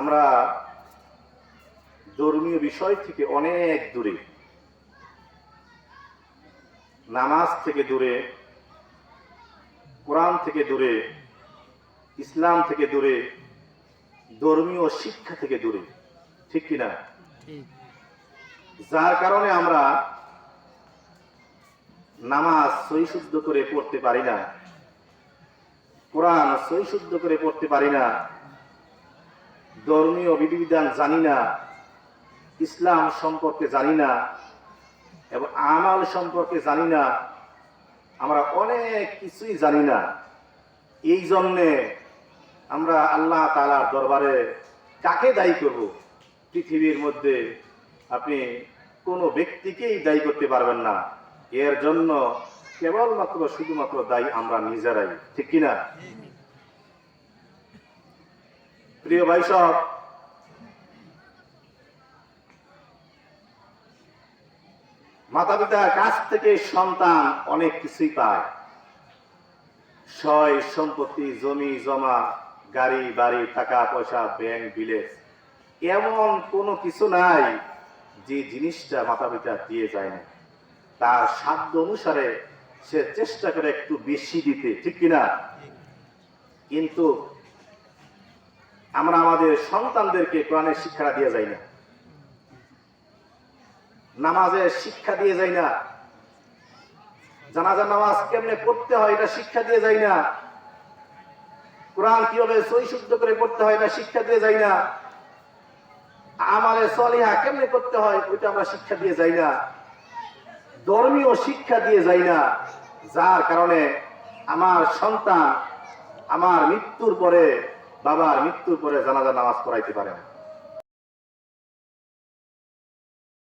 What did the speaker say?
আমরা ধর্মীয় বিষয় থেকে অনেক দূরে নামাজ থেকে দূরে কোরআন থেকে দূরে ইসলাম থেকে দূরে ধর্মীয় শিক্ষা থেকে দূরে ঠিক কিনা? যার কারণে আমরা নামাজ সই শুদ্ধ করে পড়তে পারি না কোরআন সই শুদ্ধ করে পড়তে পারি না ধর্মীয় বিধিবিধান জানি না, ইসলাম সম্পর্কে জানি না, এবং আমাল সম্পর্কে জানি না, আমরা অনেক কিছুই জানি না। এই জন্যে আমরা আল্লাহ তালার দরবারে কাকে দায়ী করব? পৃথিবীর মধ্যে আপনি কোনো ব্যক্তিকেই দায়ী করতে পারবেন না। এর জন্য কেবলমাত্র, শুধুমাত্র দায়ী আমরা নিজেরাই, ঠিক কিনা? প্রিয় ভাই সব মাতা পিতার কাছ থেকে সন্তান অনেক কিছুই পায়। সয়, সম্পত্তি, জমি, জমা, গাড়ি, বাড়ি, টাকা, পয়সা, ব্যাংক বিলেজ এমন কোনো কিছু নাই যে জিনিসটা মাতা পিতা দিয়ে যায় না। তার সাধ্য অনুসারে সে চেষ্টা করে একটু বেশি দিতে, ঠিক কিনা? কিন্তু আমরা আমাদের সন্তানদেরকে কোরআনের শিক্ষাটা দিয়ে যাই না। নামাজের শিক্ষা দিয়ে যাই না। জানাজার নামাজ কেমনে পড়তে হয় এটা শিক্ষা দিয়ে যাই না। কোরআন কীভাবে সই শুদ্ধ করে পড়তে হয় এটা শিক্ষা দিয়ে যাই না। আমাদের সলিহা কেমনে করতে হয় ওইটা আমরা শিক্ষা দিয়ে যাই না। ধর্মীয় শিক্ষা দিয়ে যাই না। যার কারণে আমার সন্তান আমার মৃত্যুর পরে বাবার মৃত্যুর পরে জানাজা নামাজ পড়াইতে পারে না।